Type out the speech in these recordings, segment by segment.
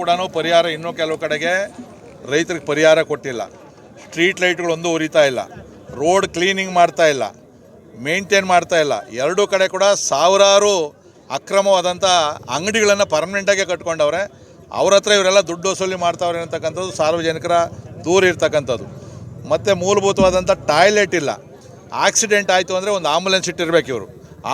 ಕೂಡ ಪರಿಹಾರ ಇನ್ನೂ ಕೆಲವು ಕಡೆಗೆ ರೈತರಿಗೆ ಪರಿಹಾರ ಕೊಟ್ಟಿಲ್ಲ. ಸ್ಟ್ರೀಟ್ ಲೈಟ್ಗಳು ಒಂದು ಉರಿತಾ ಇಲ್ಲ. ರೋಡ್ ಕ್ಲೀನಿಂಗ್ ಮಾಡ್ತಾ ಇಲ್ಲ. ಮೇಂಟೈನ್ ಮಾಡ್ತಾ ಇಲ್ಲ. ಎರಡೂ ಕಡೆ ಕೂಡ ಸಾವಿರಾರು ಅಕ್ರಮವಾದಂಥ ಅಂಗಡಿಗಳನ್ನು ಪರ್ಮನೆಂಟಾಗೆ ಕಟ್ಕೊಂಡವ್ರೆ. ಅವ್ರ ಹತ್ರ ಇವರೆಲ್ಲ ದುಡ್ಡು ವಸೂಲಿ ಮಾಡ್ತಾವ್ರೆ ಅಂತಕ್ಕಂಥದ್ದು ಸಾರ್ವಜನಿಕರ ದೂರ ಇರ್ತಕ್ಕಂಥದ್ದು. ಮತ್ತು ಮೂಲಭೂತವಾದಂಥ ಟಾಯ್ಲೆಟ್ ಇಲ್ಲ. ಆಕ್ಸಿಡೆಂಟ್ ಆಯಿತು ಅಂದರೆ ಒಂದು ಆಂಬುಲೆನ್ಸ್ ಇಟ್ಟಿರ್ಬೇಕು ಇವರು.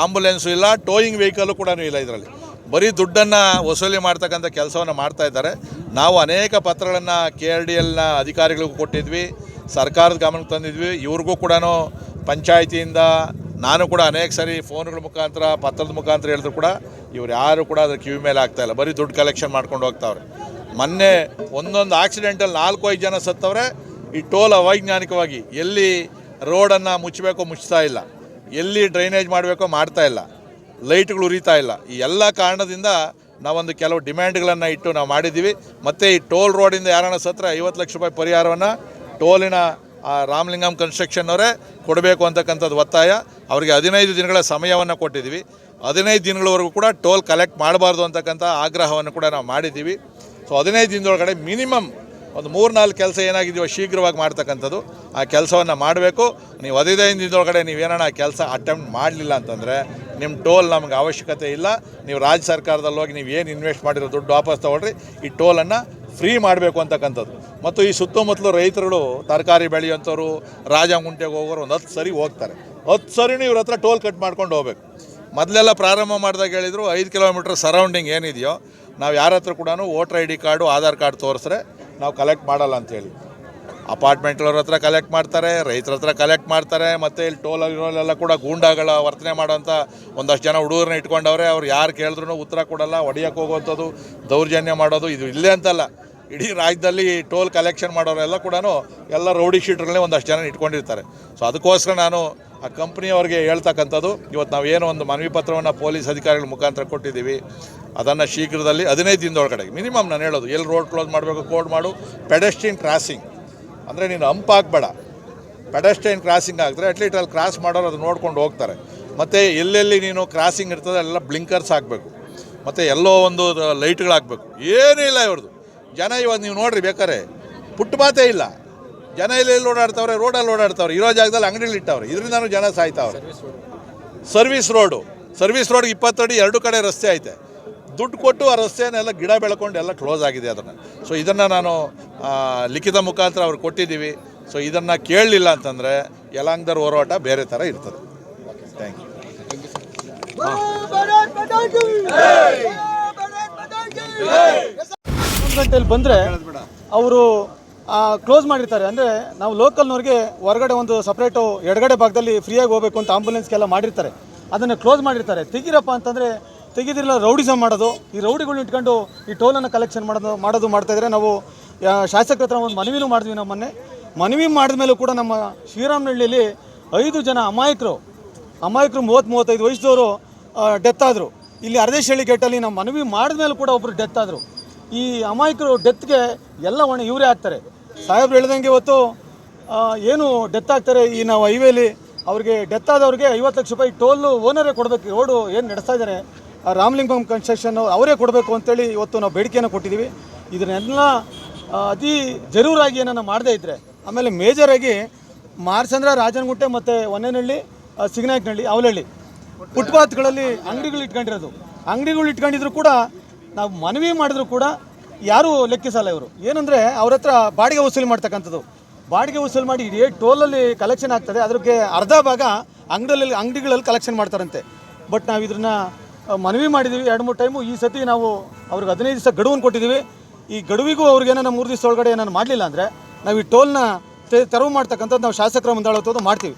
ಆಂಬುಲೆನ್ಸು ಇಲ್ಲ, ಟೋಯಿಂಗ್ ವೆಹಿಕಲ್ಲು ಕೂಡ ಇಲ್ಲ ಇದರಲ್ಲಿ. ಬರೀ ದುಡ್ಡನ್ನು ವಸೂಲಿ ಮಾಡ್ತಕ್ಕಂಥ ಕೆಲಸವನ್ನು ಮಾಡ್ತಾ ಇದ್ದಾರೆ. ನಾವು ಅನೇಕ ಪತ್ರಗಳನ್ನು ಕೆ ಆರ್ ಡಿ ಎಲ್ನ ಅಧಿಕಾರಿಗಳಿಗೂ ಕೊಟ್ಟಿದ್ವಿ, ಸರ್ಕಾರದ ಗಮನಕ್ಕೆ ತಂದಿದ್ವಿ. ಇವ್ರಿಗೂ ಕೂಡ ಪಂಚಾಯಿತಿಯಿಂದ ನಾನು ಕೂಡ ಅನೇಕ ಸರಿ ಫೋನ್ಗಳ ಮುಖಾಂತರ, ಪತ್ರದ ಮುಖಾಂತರ ಹೇಳಿದ್ರು ಕೂಡ ಇವ್ರು ಯಾರು ಕೂಡ ಅದ್ರ ಕಿವಿ ಮೇಲೆ ಆಗ್ತಾಯಿಲ್ಲ ಬರೀ ದುಡ್ಡು ಕಲೆಕ್ಷನ್ ಮಾಡ್ಕೊಂಡು ಹೋಗ್ತಾವ್ರೆ. ಮೊನ್ನೆ ಒಂದೊಂದು ಆಕ್ಸಿಡೆಂಟಲ್ಲಿ ನಾಲ್ಕು ಐದು ಜನ ಸತ್ತವ್ರೆ. ಈ ಟೋಲ್ ಅವೈಜ್ಞಾನಿಕವಾಗಿ ಎಲ್ಲಿ ರೋಡನ್ನು ಮುಚ್ಚಬೇಕೋ ಮುಚ್ತಾ ಇಲ್ಲ. ಎಲ್ಲಿ ಡ್ರೈನೇಜ್ ಮಾಡಬೇಕೋ ಮಾಡ್ತಾ ಇಲ್ಲ. ಲೈಟ್ಗಳು ಉರಿತಾ ಇಲ್ಲ. ಈ ಎಲ್ಲ ಕಾರಣದಿಂದ ನಾವೊಂದು ಕೆಲವು ಡಿಮ್ಯಾಂಡ್ಗಳನ್ನು ಇಟ್ಟು ನಾವು ಮಾಡಿದ್ದೀವಿ. ಮತ್ತು ಈ ಟೋಲ್ ರೋಡಿಂದ ಯಾರನ್ನ ಸತ್ರ ಐವತ್ತು ಲಕ್ಷ ರೂಪಾಯಿ ಪರಿಹಾರವನ್ನು ಟೋಲಿನ ರಾಮಲಿಂಗಂ ಕನ್ಸ್ಟ್ರಕ್ಷನ್ ಅವರೇ ಕೊಡಬೇಕು ಅಂತಕ್ಕಂಥದ್ದು ಒತ್ತಾಯ. ಅವರಿಗೆ ಹದಿನೈದು ದಿನಗಳ ಸಮಯವನ್ನು ಕೊಟ್ಟಿದ್ದೀವಿ. ಹದಿನೈದು ದಿನಗಳವರೆಗೂ ಕೂಡ ಟೋಲ್ ಕಲೆಕ್ಟ್ ಮಾಡಬಾರ್ದು ಅಂತಕ್ಕಂಥ ಆಗ್ರಹವನ್ನು ಕೂಡ ನಾವು ಮಾಡಿದ್ದೀವಿ. ಸೊ ಹದಿನೈದು ದಿನದೊಳಗಡೆ ಮಿನಿಮಮ್ ಒಂದು ಮೂರು ನಾಲ್ಕು ಕೆಲಸ ಏನಾಗಿದೆಯೋ ಶೀಘ್ರವಾಗಿ ಮಾಡ್ತಕ್ಕಂಥದ್ದು, ಆ ಕೆಲಸವನ್ನು ಮಾಡಬೇಕು. ನೀವು ಹದಿನೈದು ದಿನದೊಳಗಡೆ ನೀವೇನೋ ಆ ಕೆಲಸ ಅಟೆಂಪ್ಟ್ ಮಾಡಲಿಲ್ಲ ಅಂತಂದರೆ ನಿಮ್ಮ ಟೋಲ್ ನಮಗೆ ಅವಶ್ಯಕತೆ ಇಲ್ಲ. ನೀವು ರಾಜ್ಯ ಸರ್ಕಾರದಲ್ಲಿ ಹೋಗಿ ನೀವು ಏನು ಇನ್ವೆಸ್ಟ್ ಮಾಡಿರೋ ದುಡ್ಡು ವಾಪಸ್ ತೊಗೊಳ್ರಿ. ಈ ಟೋಲನ್ನು ಫ್ರೀ ಮಾಡಬೇಕು ಅಂತಕ್ಕಂಥದ್ದು. ಮತ್ತು ಈ ಸುತ್ತಮುತ್ತಲು ರೈತರುಗಳು, ತರಕಾರಿ ಬೆಳೆಯುವಂಥವ್ರು, ರಾಜಗುಂಟೆಗೆ ಹೋಗೋರು ಒಂದು ಹತ್ತು ಸರಿ ಹೋಗ್ತಾರೆ. ಹತ್ತು ಸರಿನೂ ಇವ್ರ ಹತ್ರ ಟೋಲ್ ಕಟ್ ಮಾಡ್ಕೊಂಡು ಹೋಗ್ಬೇಕು. ಮೊದಲೆಲ್ಲ ಪ್ರಾರಂಭ ಮಾಡಿದಾಗ ಹೇಳಿದರು ಐದು ಕಿಲೋಮೀಟ್ರ್ ಸರೌಂಡಿಂಗ್ ಏನಿದೆಯೋ, ನಾವು ಯಾರ ಹತ್ರ ಕೂಡ voter I D card Aadhaar card ತೋರಿಸ್ರೆ ನಾವು ಕಲೆಕ್ಟ್ ಮಾಡಲ್ಲ ಅಂತೇಳಿ ಅಪಾರ್ಟ್ಮೆಂಟ್ಗಳವ್ರ ಹತ್ರ ಕಲೆಕ್ಟ್ ಮಾಡ್ತಾರೆ, ರೈತರ ಹತ್ರ ಕಲೆಕ್ಟ್ ಮಾಡ್ತಾರೆ, ಮತ್ತು ಇಲ್ಲಿ ಟೋಲ್ ಅಲ್ಲಿರೋಲ್ಲೆಲ್ಲ ಕೂಡ ಗೂಂಡಾಗಳ ವರ್ತನೆ ಮಾಡೋಂಥ ಒಂದಷ್ಟು ಜನ ಹುಡುಗರನ್ನ ಇಟ್ಕೊಂಡವ್ರೆ, ಅವ್ರು ಯಾರು ಕೇಳಿದ್ರು ಉತ್ತರ ಕೊಡಲ್ಲ, ಹೊಡಿಯೋಕೆ ಹೋಗುವಂಥದ್ದು ದೌರ್ಜನ್ಯ ಮಾಡೋದು ಇದು ಇಲ್ಲೇ ಅಂತಲ್ಲ. ಇಡೀ ರಾಜ್ಯದಲ್ಲಿ ಟೋಲ್ ಕಲೆಕ್ಷನ್ ಮಾಡೋರೆಲ್ಲ ಕೂಡ ಎಲ್ಲ ರೌಡಿ ಶೀಟ್ಗಳನ್ನೇ ಒಂದಷ್ಟು ಜನ ಇಟ್ಕೊಂಡಿರ್ತಾರೆ. ಸೊ ಅದಕ್ಕೋಸ್ಕರ ನಾನು ಆ ಕಂಪ್ನಿಯವ್ರಿಗೆ ಹೇಳ್ತಕ್ಕಂಥದ್ದು ಇವತ್ತು ನಾವು ಏನೋ ಒಂದು ಮನವಿ ಪತ್ರವನ್ನು ಪೊಲೀಸ್ ಅಧಿಕಾರಿಗಳ ಮುಖಾಂತರ ಕೊಟ್ಟಿದ್ದೀವಿ. ಅದನ್ನು ಶೀಘ್ರದಲ್ಲಿ ಹದಿನೈದು ದಿನದೊಳಗಡೆ ಮಿನಿಮಮ್ ನಾನು ಹೇಳೋದು, ಎಲ್ಲಿ ರೋಡ್ ಕ್ಲೋಸ್ ಮಾಡಬೇಕು ಕೋಡ್ ಮಾಡು ಪೆಡೆಸ್ಟಿನ್ ಕ್ರಾಸಿಂಗ್ ಅಂದರೆ ನೀನು ಹಂಪ್ ಹಾಕ್ಬೇಡ. ಪೆಡಸ್ಟ್ರೈನ್ ಕ್ರಾಸಿಂಗ್ ಆಗಿದ್ರೆ ಅಟ್ಲೀಸ್ಟ್ ಅಲ್ಲಿ ಕ್ರಾಸ್ ಮಾಡೋರು ಅದು ನೋಡ್ಕೊಂಡು ಹೋಗ್ತಾರೆ. ಮತ್ತು ಎಲ್ಲೆಲ್ಲಿ ನೀನು ಕ್ರಾಸಿಂಗ್ ಇರ್ತದೆ ಅಲ್ಲೆಲ್ಲ ಬ್ಲಿಂಕರ್ಸ್ ಹಾಕಬೇಕು. ಮತ್ತು ಎಲ್ಲೋ ಒಂದು ಲೈಟ್ಗಳು ಹಾಕಬೇಕು. ಏನೂ ಇಲ್ಲ ಇವ್ರದ್ದು ಜನ ಇವಾಗ ನೀವು ನೋಡ್ರಿ ಬೇಕಾರೆ ಪುಟ್ಟಮಾತೇ ಇಲ್ಲ. ಜನ ಎಲ್ಲೆಲ್ಲಿ ಓಡಾಡ್ತಾವ್ರೆ? ರೋಡಲ್ಲಿ ಓಡಾಡ್ತಾವ್ರೆ. ಇರೋ ಜಾಗದಲ್ಲಿ ಅಂಗಡಿಲಿ ಇಟ್ಟವ್ರೆ. ಇದರಿಂದನೂ ಜನ ಸಾಯ್ತಾವ್ರೆ. ಸರ್ವಿಸ್ ರೋಡು ಸರ್ವಿಸ್ ರೋಡ್ಗೆ ಇಪ್ಪತ್ತಡಿ ಎರಡು ಕಡೆ ರಸ್ತೆ ಐತೆ. ದುಡ್ಡು ಕೊಟ್ಟು ಆ ರಸ್ತೆಯನ್ನೆಲ್ಲ ಗಿಡ ಬೆಳ್ಕೊಂಡು ಎಲ್ಲ ಕ್ಲೋಸ್ ಆಗಿದೆ ಅದನ್ನು. ಸೊ ಇದನ್ನು ನಾನು ಲಿಖಿತ ಮುಖಾಂತರ ಅವ್ರು ಕೊಟ್ಟಿದ್ದೀವಿ. ಸೊ ಇದನ್ನು ಕೇಳಲಿಲ್ಲ ಅಂತಂದರೆ ಯಲಾಂಗ್ದರ್ ಹೋರಾಟ ಬೇರೆ ಥರ ಇರ್ತದೆ. ಥ್ಯಾಂಕ್ ಯು ಗಂಟೆಯಲ್ಲಿ ಬಂದರೆ ಅವರು ಕ್ಲೋಸ್ ಮಾಡಿರ್ತಾರೆ. ಅಂದರೆ ನಾವು ಲೋಕಲ್ನವ್ರಿಗೆ ಹೊರಗಡೆ ಒಂದು ಸಪ್ರೇಟು ಎಡಗಡೆ ಭಾಗದಲ್ಲಿ ಫ್ರೀಯಾಗಿ ಹೋಗಬೇಕು ಅಂತ ಆಂಬುಲೆನ್ಸ್ಗೆಲ್ಲ ಮಾಡಿರ್ತಾರೆ. ಅದನ್ನು ಕ್ಲೋಸ್ ಮಾಡಿರ್ತಾರೆ. ತೆಗೀರಪ್ಪ ಅಂತಂದರೆ ತೆಗೆದಿರಲ್ಲ ರೌಡಿಸಮ್ ಮಾಡೋದು. ಈ ರೌಡಿಗಳನ್ನ ಇಟ್ಕೊಂಡು ಈ ಟೋಲನ್ನು ಕಲೆಕ್ಷನ್ ಮಾಡೋದು ಮಾಡೋದು ಮಾಡ್ತಾಯಿದ್ರೆ ನಾವು ಶಾಸಕರ ಹತ್ರ ಒಂದು ಮನವಿನೂ ಮಾಡಿದ್ವಿ ನಮ್ಮ ಮೊನ್ನೆ. ಮನವಿ ಮಾಡಿದ ಮೇಲೂ ಕೂಡ ನಮ್ಮ ಶ್ರೀರಾಮನಹಳ್ಳಿಯಲ್ಲಿ ಐದು ಜನ ಅಮಾಯಕರು ಅಮಾಯಕರು ಮೂವತ್ತು ಮೂವತ್ತೈದು ವಯಸ್ಸದವರು ಡೆತ್ ಆದರು. ಇಲ್ಲಿ ಅರ್ಧೇಶಳ್ಳಿ ಗೇಟಲ್ಲಿ ನಮ್ಮ ಮನವಿ ಮಾಡಿದ ಮೇಲೆ ಕೂಡ ಒಬ್ಬರು ಡೆತ್ ಆದರು. ಈ ಅಮಾಯಕರು ಡೆತ್ಗೆ ಎಲ್ಲ ಹೊಣೆ ಇವರೇ ಆಗ್ತಾರೆ ಸಾಹೇಬ್ರು ಹೇಳ್ದಂಗೆ ಇವತ್ತು ಏನು ಡೆತ್ ಆಗ್ತಾರೆ ಈ ನಾವು ಹೈವೇಲಿ ಅವ್ರಿಗೆ ಡೆತ್ ಆದವ್ರಿಗೆ ಐವತ್ತು ಲಕ್ಷ ರೂಪಾಯಿ ಟೋಲು ಓನರೇ ಕೊಡಬೇಕು ರೋಡು ಏನು ನಡೆಸ್ತಾ ಇದ್ದಾರೆ ರಾಮಲಿಂಗಂ ಕನ್ಸ್ಟ್ರಕ್ಷನ್ ಅವರೇ ಕೊಡಬೇಕು ಅಂತೇಳಿ ಇವತ್ತು ನಾವು ಬೇಡಿಕೆಯನ್ನು ಕೊಟ್ಟಿದ್ದೀವಿ. ಇದನ್ನೆಲ್ಲ ಅತಿ ಜರೂರಾಗಿ ಏನನ್ನ ಮಾಡದೇ ಇದ್ದರೆ ಆಮೇಲೆ ಮೇಜರಾಗಿ ಮಾರ್ಚಂದ್ರ ರಾಜನಗುಂಟೆ ಮತ್ತು ಒನ್ನೇನಹಳ್ಳಿ ಸಿಗನಾಯಕನಹಳ್ಳಿ, ಅವಲಹಳ್ಳಿ. ಫುಟ್ಪಾತ್ಗಳಲ್ಲಿ ಅಂಗಡಿಗಳು ಇಟ್ಕೊಂಡಿರೋದು. ಅಂಗಡಿಗಳು ಇಟ್ಕೊಂಡಿದ್ರು ಕೂಡ ನಾವು ಮನವಿ ಮಾಡಿದ್ರು ಕೂಡ ಯಾರೂ ಲೆಕ್ಕಿಸಲ್ಲ ಇವರು. ಏನಂದರೆ ಅವ್ರ ಹತ್ರ ಬಾಡಿಗೆ ವಸೂಲಿ ಮಾಡ್ತಕ್ಕಂಥದ್ದು. ಬಾಡಿಗೆ ವಸೂಲಿ ಮಾಡಿ ಇಡೀ ಟೋಲಲ್ಲಿ ಕಲೆಕ್ಷನ್ ಆಗ್ತದೆ. ಅದಕ್ಕೆ ಅರ್ಧ ಭಾಗ ಅಂಗಡಿಯಲ್ಲಿ ಅಂಗಡಿಗಳಲ್ಲಿ ಕಲೆಕ್ಷನ್ ಮಾಡ್ತಾರಂತೆ. ಬಟ್ ನಾವು ಇದನ್ನ ಮನವಿ ಮಾಡಿದ್ದೀವಿ ಎರಡು ಮೂರು ಟೈಮು ಈ ಸತಿ ನಾವು ಅವ್ರಿಗೆ ಹದಿನೈದು ದಿವಸ ಗಡುವನ್ನು ಕೊಟ್ಟಿದ್ದೀವಿ ಈ ಗಡುವಿಗೂ ಅವ್ರಿಗೆ ಏನಾರ ಮೂರು ದಿವಸ ಒಳಗಡೆ ಏನಾರು ಮಾಡಲಿಲ್ಲ ಅಂದರೆ ನಾವು ಈ ಟೋಲ್ನ ತೆರವು ಮಾಡ್ತಕ್ಕಂಥದ್ದು ನಾವು ಶಾಸಕರ ಮುಂದಾಳತ್ವದ್ದು ಮಾಡ್ತೀವಿ.